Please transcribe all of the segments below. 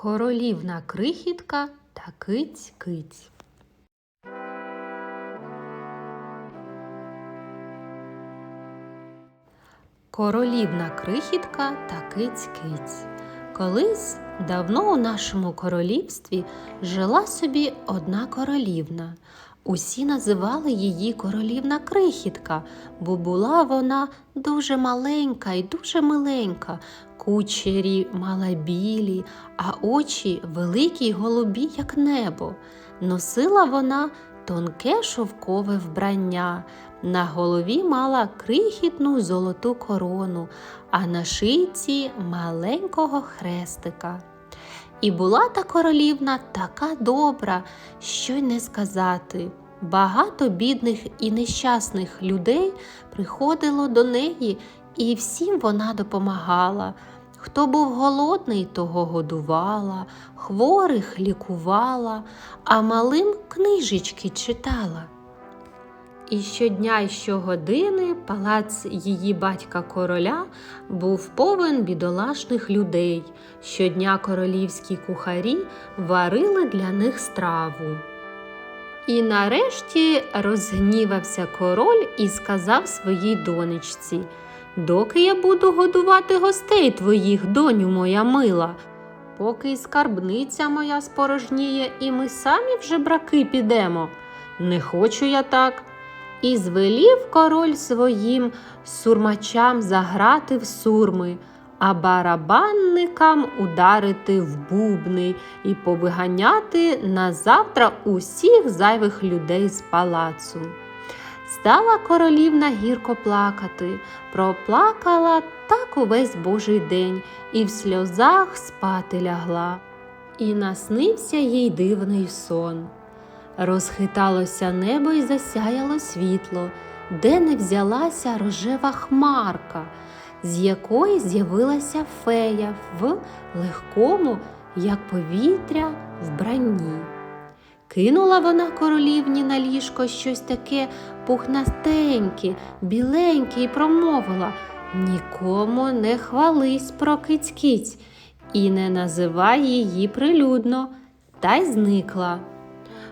Королівна крихітка та киць киць. Королівна крихітка та киць киць. Колись давно у нашому королівстві жила собі одна королівна. Усі називали її королівна крихітка, бо була вона дуже маленька і дуже миленька. Кучері мала білі, а очі великі й голубі, як небо. Носила вона тонке шовкове вбрання. На голові мала крихітну золоту корону, а на шийці маленького хрестика. І була та королівна така добра, що й не сказати. Багато бідних і нещасних людей приходило до неї, і всім вона допомагала. Хто був голодний, того годувала, хворих лікувала, а малим книжечки читала. І щодня й щогодини палац її батька короля був повен бідолашних людей. Щодня королівські кухарі варили для них страву. І нарешті розгнівався король і сказав своїй донечці Доки я буду годувати гостей твоїх, доню моя мила, поки й скарбниця моя спорожніє, і ми самі в жебраки підемо. Не хочу я так. І звелів король своїм сурмачам заграти в сурми, а барабанникам ударити в бубни і повиганяти на завтра усіх зайвих людей з палацу. Стала королівна гірко плакати, проплакала так увесь божий день і в сльозах спати лягла. І наснився їй дивний сон. Розхиталося небо і засяяло світло, де не взялася рожева хмарка, з якої з'явилася фея в легкому, як повітря, вбранні. Кинула вона королівні на ліжко щось таке пухнастеньке, біленьке і промовила Нікому не хвались про киць-киць і не називай її прилюдно, та й зникла.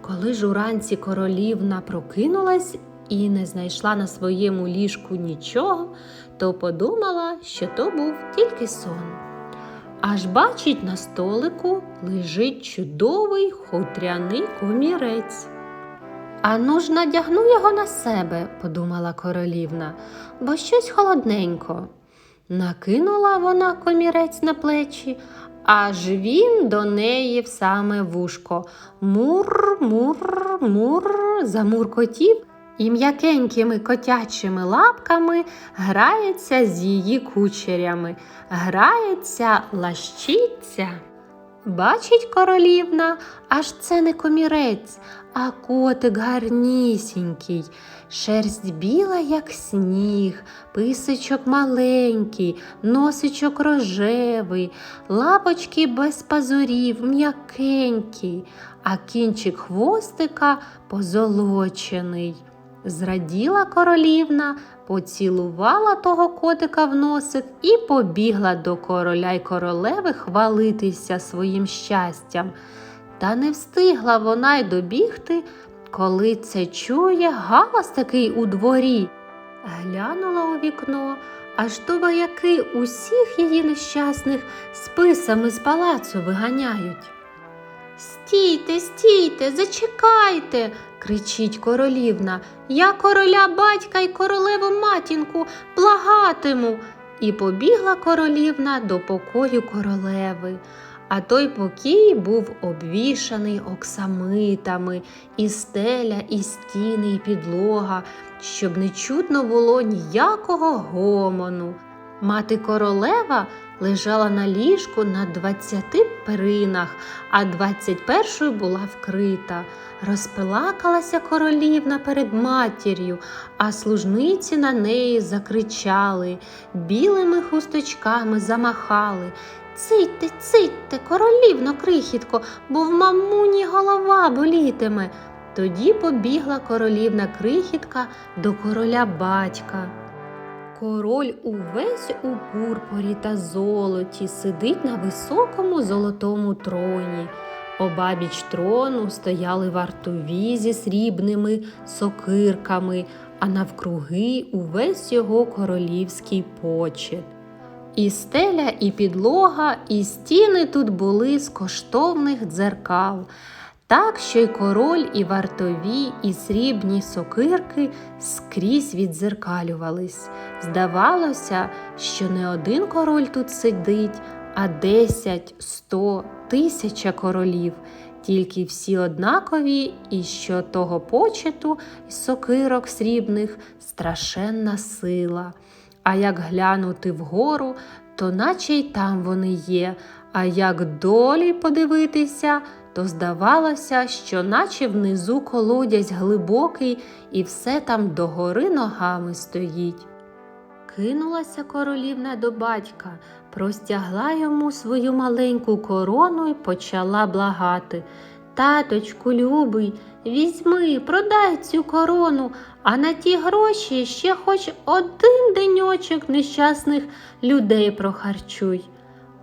Коли ж уранці королівна прокинулась і не знайшла на своєму ліжку нічого, то подумала, що то був тільки сон. Аж бачить на столику лежить чудовий хутряний комірець. Ану ж надягну його на себе, подумала королівна, бо щось холодненько. Накинула вона комірець на плечі, аж він до неї в саме вушко. Мур, мур, мур, замуркотів і м'якенькими котячими лапками грається з її кучерями, грається, лащиться. Бачить королівна, аж це не комірець, а котик гарнісінький, шерсть біла, як сніг, писочок маленький, носичок рожевий, лапочки без пазурів, м'якенький, а кінчик хвостика позолочений. Зраділа королівна, поцілувала того котика в носик і побігла до короля й королеви хвалитися своїм щастям. Та не встигла вона й добігти, коли це чує галас такий у дворі. Глянула у вікно, аж то вояки усіх її нещасних списами з палацу виганяють. Стійте, стійте, зачекайте, кричить королівна. Я короля батька й королеву матінку благатиму. І побігла королівна до покою королеви. А той покій був обвішаний оксамитами, і стеля, і стіни, і підлога, щоб не чутно було ніякого гомону. Мати королева лежала на ліжку на двадцяти перинах, а двадцять першою була вкрита. Розпилакалася королівна перед матір'ю, а служниці на неї закричали, білими хусточками замахали. Цитьте, цитьте, королівно крихітко, бо в мамуні голова болітиме. Тоді побігла королівна крихітка до короля батька. Король увесь у пурпурі та золоті сидить на високому золотому троні. Обабіч трону стояли вартові зі срібними сокирками, а навкруги увесь його королівський почет. І стеля, і підлога, і стіни тут були з коштовних дзеркал, так що й король, і вартові, і срібні сокирки скрізь віддзеркалювались. Здавалося, що не один король тут сидить, а десять, сто, тисяча королів, тільки всі однакові, і що того почету й сокирок срібних страшенна сила. А як глянути вгору, то наче й там вони є, а як долі подивитися, то здавалося, що наче внизу колодязь глибокий, і все там догори ногами стоїть. Кинулася королівна до батька, простягла йому свою маленьку корону і почала благати. Таточку, любий, візьми, продай цю корону, а на ті гроші ще хоч один деньочок нещасних людей прохарчуй.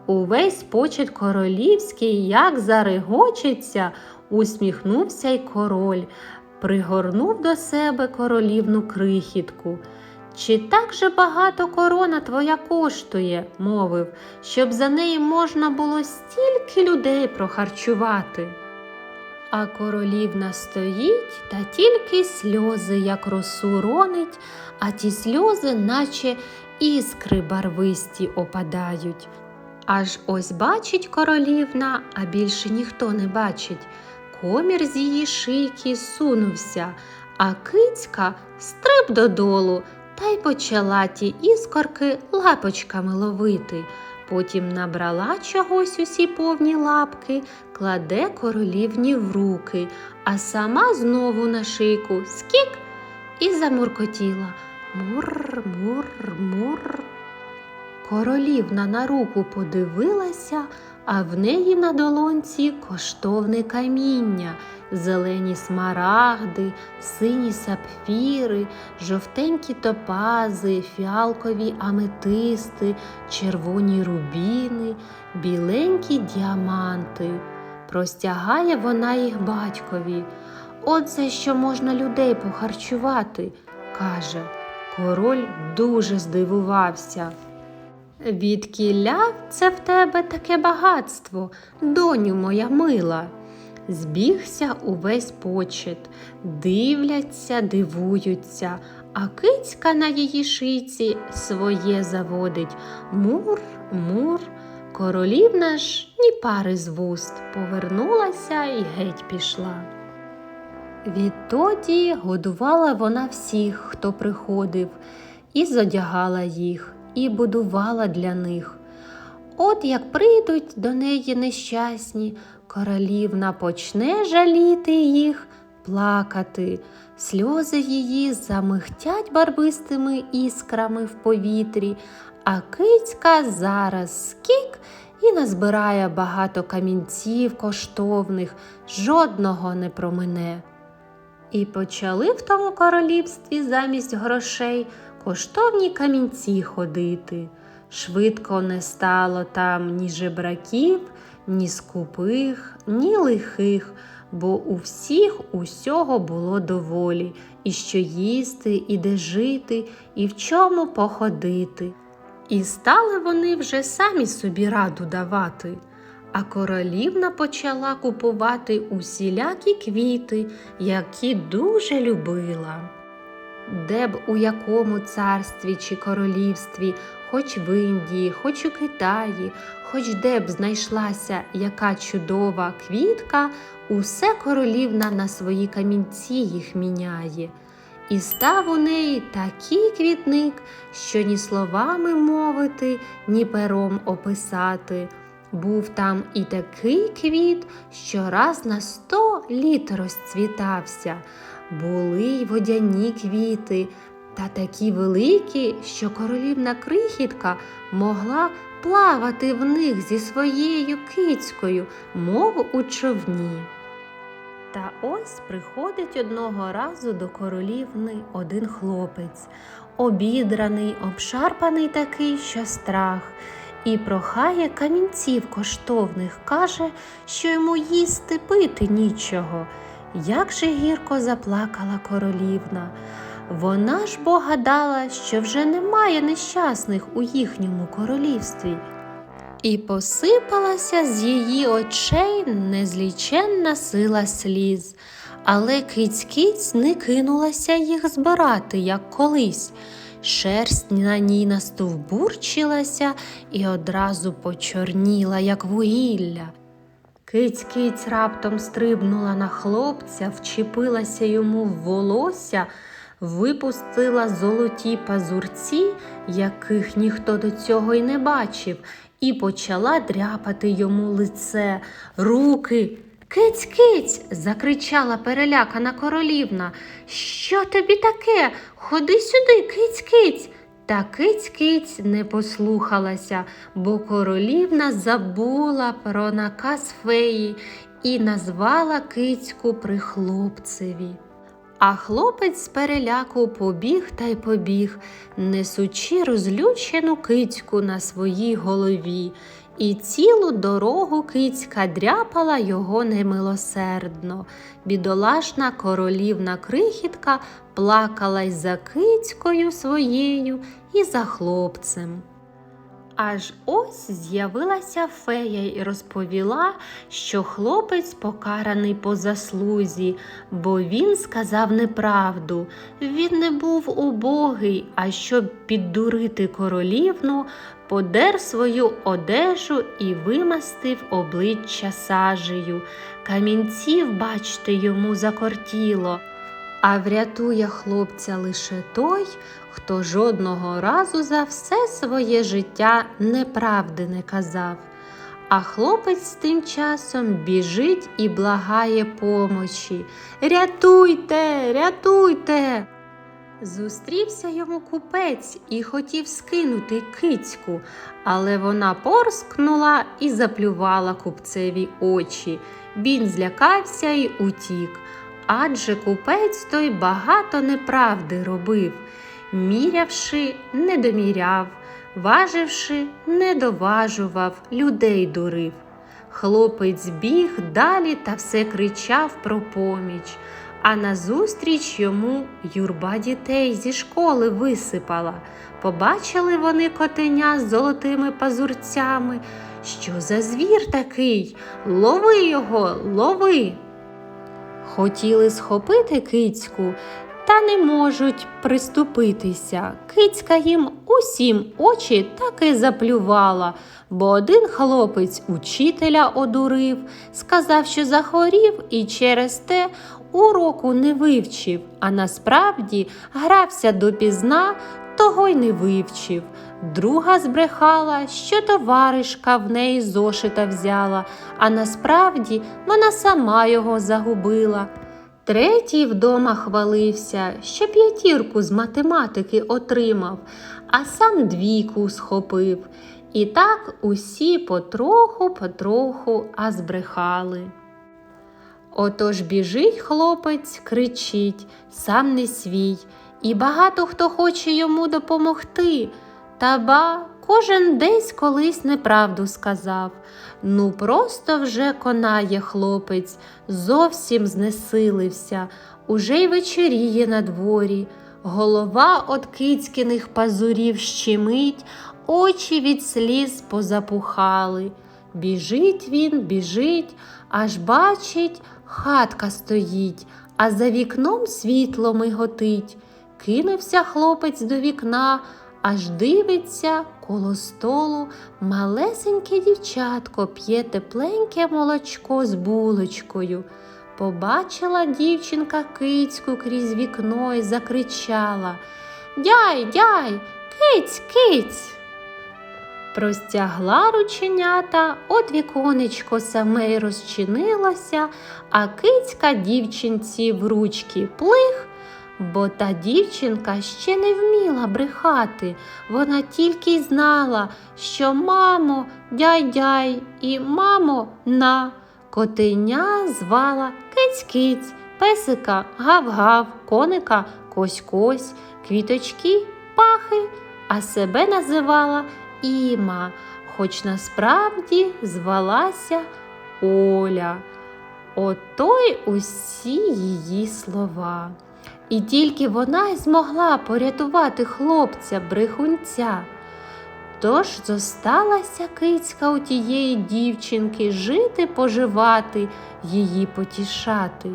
Увесь почет королівський, як зарегочеться, усміхнувся й король, пригорнув до себе королівну крихітку. Чи так же багато корона твоя коштує, мовив, щоб за неї можна було стільки людей прохарчувати? А королівна стоїть та тільки сльози, як росу ронить, а ті сльози, наче іскри барвисті опадають. Аж ось бачить королівна, а більше ніхто не бачить. Комір з її шийки сунувся, а кицька стриб додолу та й почала ті іскорки лапочками ловити. Потім набрала чогось усі повні лапки, кладе королівні в руки, а сама знову на шийку скік і замуркотіла. Мур, мур, мур. Королівна на руку подивилася, а в неї на долонці коштовне каміння, зелені смарагди, сині сапфіри, жовтенькі топази, фіалкові аметисти, червоні рубіни, біленькі діаманти. Простягає вона їх батькові. Оце що можна людей похарчувати, каже. Король дуже здивувався. Відкіля це в тебе таке багатство, доню моя мила. Збігся увесь почет, дивляться, дивуються, а кицька на її шиці своє заводить. Мур, мур. Королівна ж ні пари з вуст повернулася і геть пішла. Відтоді годувала вона всіх, хто приходив, і зодягала їх і будувала для них. От як прийдуть до неї нещасні, королівна почне жаліти їх, плакати, сльози її замихтять барвистими іскрами в повітрі, а кицька зараз скік і назбирає багато камінців коштовних, жодного не промине. І почали в тому королівстві замість грошей коштовні камінці ходити. Швидко не стало там ні жебраків, ні скупих, ні лихих, бо у всіх усього було доволі, і що їсти, і де жити, і в чому походити. І стали вони вже самі собі раду давати. А королівна почала купувати усілякі квіти, які дуже любила. Де б у якому царстві чи королівстві, хоч в Індії, хоч у Китаї, хоч де б знайшлася яка чудова квітка, усе королівна на свої камінці їх міняє. І став у неї такий квітник, що ні словами мовити, ні пером описати. Був там і такий квіт, що раз на сто літ розцвітався. Були й водяні квіти, та такі великі, що королівна крихітка могла плавати в них зі своєю кицькою, мов у човні. Та ось приходить одного разу до королівни один хлопець. обідраний, обшарпаний такий, що страх, і прохає камінців коштовних, каже, що йому їсти пити нічого. Як же гірко заплакала королівна. Вона ж бо гадала, що вже немає нещасних у їхньому королівстві. І посипалася з її очей незліченна сила сліз, але киць-киць не кинулася їх збирати, як колись. Шерсть на ній настовбурчилася і одразу почорніла, як вугілля. Киць-киць раптом стрибнула на хлопця, вчепилася йому в волосся, випустила золоті пазурці, яких ніхто до цього й не бачив, і почала дряпати йому лице, руки. Киць, киць. закричала перелякана королівна. Що тобі таке? Ходи сюди, киць, киць. Та киць киць не послухалася, бо королівна забула про наказ феї і назвала кицьку при хлопцеві. А хлопець з переляку побіг та й побіг, несучи розлючену кицьку на своїй голові, і цілу дорогу кицька дряпала його немилосердно. Бідолашна королівна крихітка плакала й за кицькою своєю, і за хлопцем. Аж ось з'явилася фея і розповіла, що хлопець покараний по заслузі, бо він сказав неправду. Він не був убогий, а щоб піддурити королівну, подер свою одежу і вимастив обличчя сажею. Камінців, бачте, йому закортіло. А врятує хлопця лише той, хто жодного разу за все своє життя неправди не казав. А хлопець тим часом біжить і благає помочі. Рятуйте, рятуйте. Зустрівся йому купець і хотів скинути кицьку, але вона порскнула і заплювала купцеві очі. Він злякався і утік. Адже купець той багато неправди робив, мірявши, не доміряв, важивши, не доважував, людей дурив. Хлопець біг далі та все кричав про поміч, а назустріч йому юрба дітей зі школи висипала. Побачили вони котеня з золотими пазурцями. Що за звір такий? Лови його, лови! Хотіли схопити кицьку, та не можуть приступитися. Кицька їм усім очі так і заплювала, бо один хлопець учителя одурив, сказав, що захворів і через те уроку не вивчив, а насправді грався допізна, того й не вивчив. Друга збрехала, що товаришка в неї зошита взяла, а насправді вона сама його загубила. Третій вдома хвалився, що п'ятірку з математики отримав, а сам двійку схопив. І так усі потроху-потроху а збрехали. Отож біжить хлопець, кричить, сам не свій, і багато хто хоче йому допомогти. Та ба, кожен десь колись неправду сказав. Ну, просто вже конає хлопець, зовсім знесилився, уже й вечоріє на дворі. Голова от кицькиних пазурів щемить, очі від сліз позапухали. Біжить він, біжить, аж бачить, хатка стоїть, а за вікном світло миготить. Кинувся хлопець до вікна, аж дивиться коло столу малесеньке дівчатко п'є тепленьке молочко з булочкою. Побачила дівчинка кицьку крізь вікно і закричала Дяй, дяй, киць, киць. Простягла рученята, от віконечко саме й розчинилося, а кицька дівчинці в ручки плих, бо та дівчинка ще не вміла брехати. Вона тільки й знала, що мамо, дяй-дяй і мамо на. Котеня звала киць-киць, песика гав-гав, коника кось-кось, квіточки пахи, а себе називала Іма, хоч насправді звалася Оля. Ото й усі її слова. І тільки вона й змогла порятувати хлопця брехунця. Тож зосталася кицька у тієї дівчинки жити, поживати, її потішати.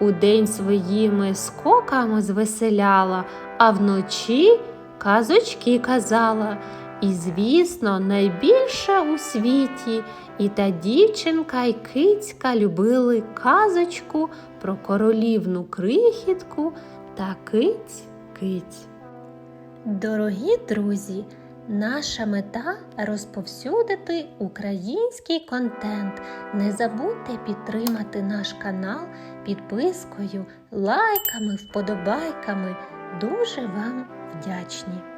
Удень своїми скоками звеселяла, а вночі казочки казала. І, звісно, найбільше у світі і та дівчинка, і кицька любили казочку про королівну крихітку та киць киць. Дорогі друзі, наша мета розповсюдити український контент. Не забудьте підтримати наш канал підпискою, лайками, вподобайками. Дуже вам вдячні!